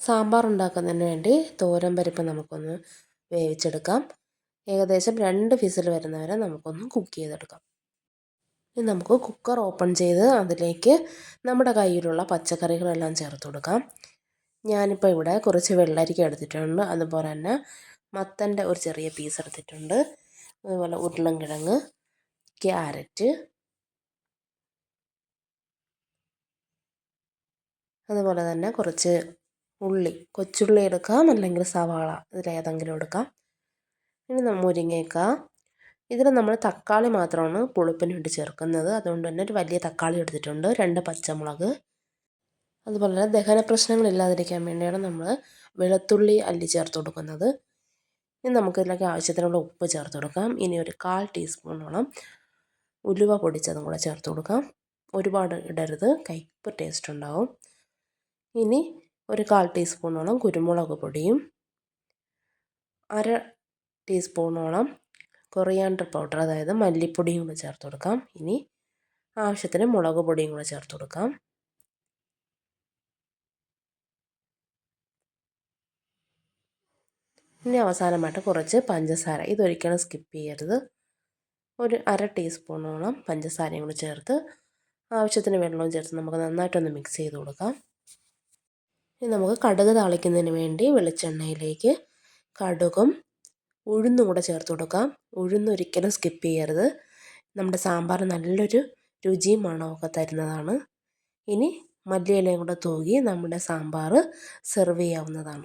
സാമ്പാർ ഉണ്ടാക്കുന്നതിന് വേണ്ടി തോരൻ പരിപ്പ് നമുക്കൊന്ന് വേവിച്ചെടുക്കാം. ഏകദേശം രണ്ട് ഫിസിൽ വരുന്നവരെ നമുക്കൊന്ന് കുക്ക് ചെയ്തെടുക്കാം. ഇനി നമുക്ക് കുക്കർ ഓപ്പൺ ചെയ്ത് അതിലേക്ക് നമ്മുടെ കയ്യിലുള്ള പച്ചക്കറികളെല്ലാം ചേർത്ത് കൊടുക്കാം. ഞാനിപ്പോൾ ഇവിടെ കുറച്ച് വെള്ളരിക്ക എടുത്തിട്ടുണ്ട്. അതുപോലെ തന്നെ മത്തന്റെ ഒരു ചെറിയ പീസ് എടുത്തിട്ടുണ്ട്. അതുപോലെ ഉരുളൻകിഴങ്ങ് ക്യാരറ്റ് അതുപോലെ തന്നെ കുറച്ച് ഉള്ളി കൊച്ചുള്ളി എടുക്കാം. അല്ലെങ്കിൽ സവാള ഇതിലേതെങ്കിലും എടുക്കാം. ഇനി മുരിങ്ങയ്ക്ക. ഇതിൽ നമ്മൾ തക്കാളി മാത്രമാണ് പുളിപ്പിന് വേണ്ടി ചേർക്കുന്നത്. അതുകൊണ്ട് തന്നെ ഒരു വലിയ തക്കാളി എടുത്തിട്ടുണ്ട്. രണ്ട് പച്ചമുളക്. അതുപോലെ തന്നെ ദഹന പ്രശ്നങ്ങളില്ലാതിരിക്കാൻ വേണ്ടിയാണ് നമ്മൾ വെളുത്തുള്ളി അല്ലി ചേർത്ത് കൊടുക്കുന്നത്. ഇനി നമുക്കിതിലേക്ക് ആവശ്യത്തിനുള്ള ഉപ്പ് ചേർത്ത് കൊടുക്കാം. ഇനി ഒരു കാൽ ടീസ്പൂണോളം ഉലുവ പൊടിച്ചതും കൂടെ ചേർത്ത് കൊടുക്കാം. ഒരുപാട് ഇടരുത്. കയ്പ്പ് ടേസ്റ്റ് ഉണ്ടാവും. ഇനി ഒരു കാൽ ടീസ്പൂണോളം കുരുമുളക് പൊടിയും അര ടീസ്പൂണോളം കൊറിയാണ്ടർ പൗഡർ അതായത് മല്ലിപ്പൊടിയും കൂടെ ചേർത്ത് കൊടുക്കാം. ഇനി ആവശ്യത്തിന് മുളക് പൊടിയും കൂടെ ചേർത്ത് കൊടുക്കാം. ഇനി അവസാനമായിട്ട് കുറച്ച് പഞ്ചസാര. ഇതൊരിക്കലും സ്കിപ്പ് ചെയ്യരുത്. ഒരു അര ടീസ്പൂണോളം പഞ്ചസാരയും കൂടി ചേർത്ത് ആവശ്യത്തിന് വെള്ളവും ചേർത്ത് നമുക്ക് നന്നായിട്ടൊന്ന് മിക്സ് ചെയ്ത് കൊടുക്കാം. ഇനി നമുക്ക് കടുക് താളിക്കുന്നതിന് വേണ്ടി വെളിച്ചെണ്ണയിലേക്ക് കടുകും ഉഴുന്നും കൂടെ ചേർത്ത് കൊടുക്കാം. ഉഴുന്നൊരിക്കലും സ്കിപ്പ് ചെയ്യരുത്. നമ്മുടെ സാമ്പാർ നല്ലൊരു രുചിയും മണമൊക്കെ തരുന്നതാണ്. ഇനി മല്ലിയിലയും കൂടെ തൂകി നമ്മുടെ സാമ്പാർ സെർവ് ചെയ്യാവുന്നതാണ്.